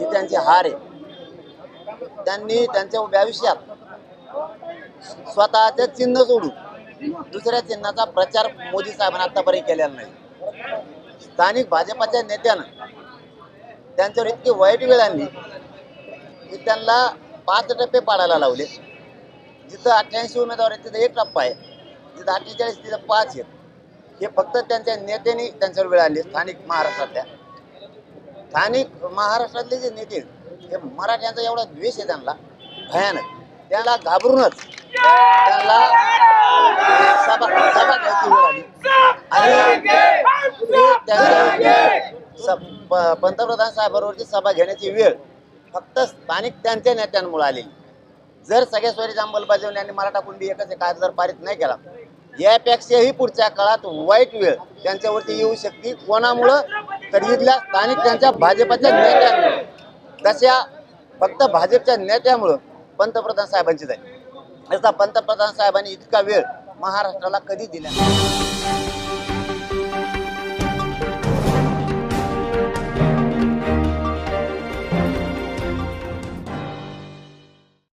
ही त्यांची हार आहे. त्यांनी त्यांच्या भविष्यात आयुष्यात स्वतःचे चिन्ह सोडून दुसऱ्या चिन्हाचा प्रचार मोदी साहेबांनी आतापर्यंत केलेला नाही. स्थानिक भाजपाच्या नेत्यानं त्यांच्यावर इतकी वाईट वेळ आणली की त्यांना पाच टप्पे पाडायला लावले. जिथं अठ्ठ्याऐंशी उमेदवार आहेत तिथं एक टप्पा आहे. जिथं अठ्ठेचाळीस तिथं पाच आहेत. हे फक्त त्यांच्या नेत्यांनी त्यांच्यावर वेळ आणली स्थानिक महाराष्ट्रातल्या. स्थानिक महाराष्ट्रातले जे नेते हे मराठ्यांचा एवढा द्वेष आहे त्यांना भयानक. त्याला घाबरूनच त्यांना सभा सभा घ्यायची वेळ आली. आणि त्यांच्या पंतप्रधान साहेबांवरची सभा घेण्याची वेळ फक्त स्थानिक त्यांच्या नेत्यांमुळे आलेली. जर सगळ्या स्वरीच्या अंमलबजावणी आणि मराठा कुंडी एकच एक जर पारित नाही केला यापेक्षाही पुढच्या काळात वाईट वेळ त्यांच्यावरती येऊ शकते. कोणामुळं? तर इथल्या स्थानिक त्यांच्या भाजपच्या नेत्या तशा फक्त भाजपच्या नेत्यामुळं पंतप्रधान साहेबांची झाली याचा पंतप्रधान साहेबांनी इतका वेळ महाराष्ट्राला कधी दिला नाही.